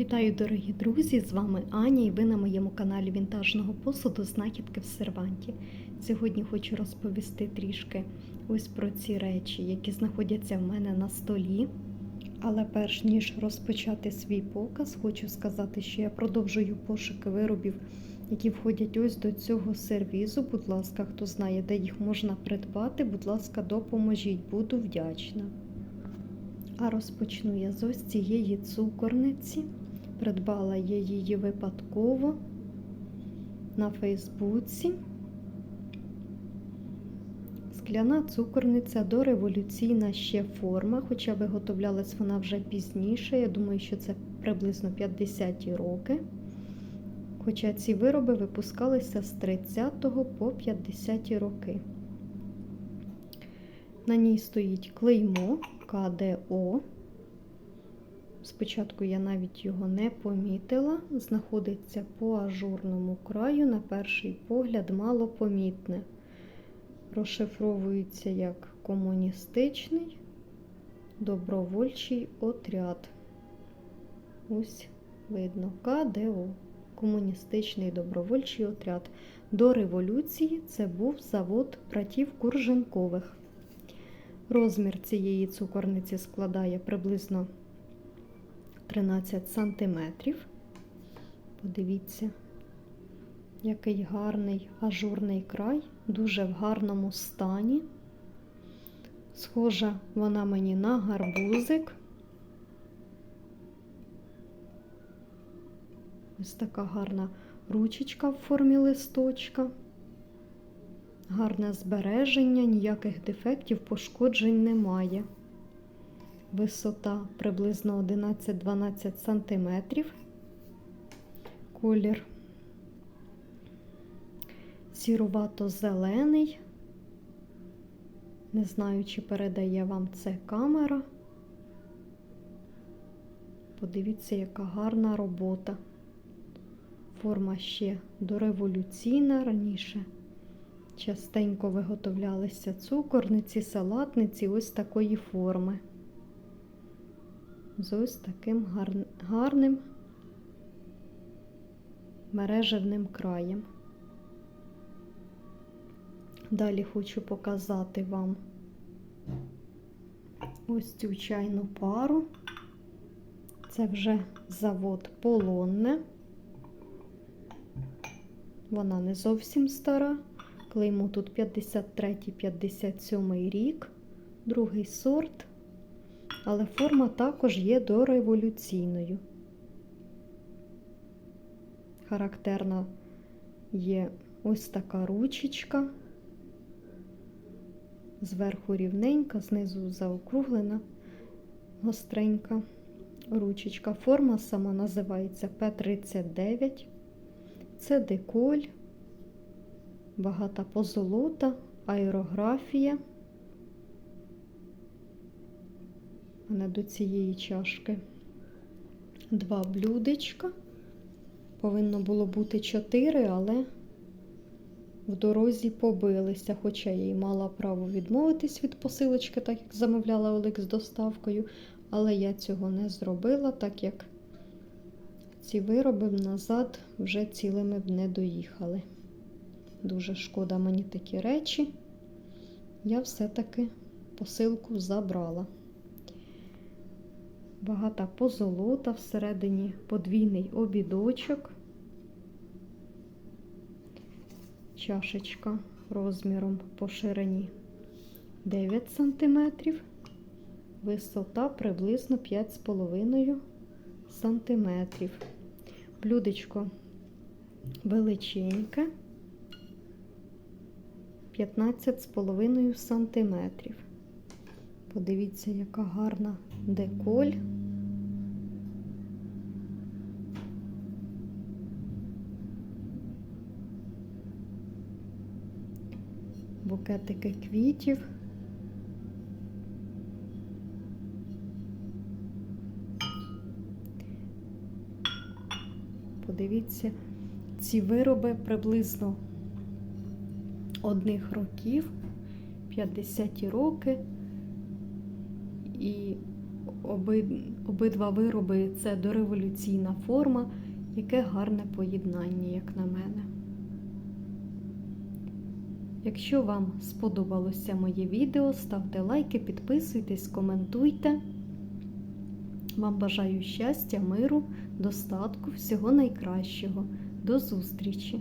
Вітаю, дорогі друзі! З вами Аня і ви на моєму каналі Вінтажного посуду Знахідки в серванті. Сьогодні хочу розповісти трішки ось про ці речі, які знаходяться в мене на столі. Але перш ніж розпочати свій показ, хочу сказати, що я продовжую пошуки виробів, які входять ось до цього сервізу. Будь ласка, хто знає, де їх можна придбати, будь ласка, допоможіть, буду вдячна. А розпочну я з ось цієї цукорниці. Придбала я її випадково на Фейсбуці. Скляна цукорниця дореволюційна ще форма, хоча виготовлялась вона вже пізніше. Я думаю, що це приблизно 50-ті роки. Хоча ці вироби випускалися з 30 по 50-ті роки. На ній стоїть клеймо КДО. Спочатку я навіть його не помітила. Знаходиться по ажурному краю, на перший погляд, малопомітне. Розшифровується як комуністичний добровольчий отряд. Ось видно КДО. Комуністичний добровольчий отряд. До революції це був завод братів Курженкових. Розмір цієї цукорниці складає приблизно 13 сантиметрів. Подивіться, який гарний ажурний край, дуже в гарному стані. Схожа вона мені на гарбузик. Ось така гарна ручечка в формі листочка. Гарне збереження, ніяких дефектів, пошкоджень немає. Висота приблизно 11-12 см. Колір сірувато-зелений. Не знаю, чи передає вам це камера. Подивіться, яка гарна робота. Форма ще дореволюційна раніше. Частенько виготовлялися цукорниці, салатниці ось такої форми. З ось таким гарним мережевним краєм. Далі хочу показати вам ось цю чайну пару. Це вже завод полонне. Вона не зовсім стара. Клеймо тут 53-57 рік, другий сорт, але форма також є дореволюційною. Характерна є ось така ручечка, зверху рівненька, знизу заокруглена, гостренька ручечка. Форма сама називається П-39, це деколь багата позолота, аерографія. У мене до цієї чашки два блюдечка. Повинно було бути чотири, але в дорозі побилися, хоча я й мала право відмовитись від посилочки, так як замовляла Олег з доставкою, але я цього не зробила, так як ці вироби назад вже цілими б не доїхали. Дуже шкода мені такі речі. Я все-таки посилку забрала. Багата позолота, всередині подвійний обідочок, чашечка розміром по ширині 9 см, висота приблизно 5,5 см. Блюдечко величеньке. 15,5 сантиметрів. Подивіться, яка гарна деколь. Букетики квітів. Подивіться, ці вироби приблизно одних років, 50-ті роки, і оби, Обидва вироби це дореволюційна форма, яке гарне поєднання, як на мене. Якщо вам сподобалося моє відео, ставте лайки, підписуйтесь, коментуйте. Вам бажаю щастя, миру, достатку, всього найкращого. До зустрічі!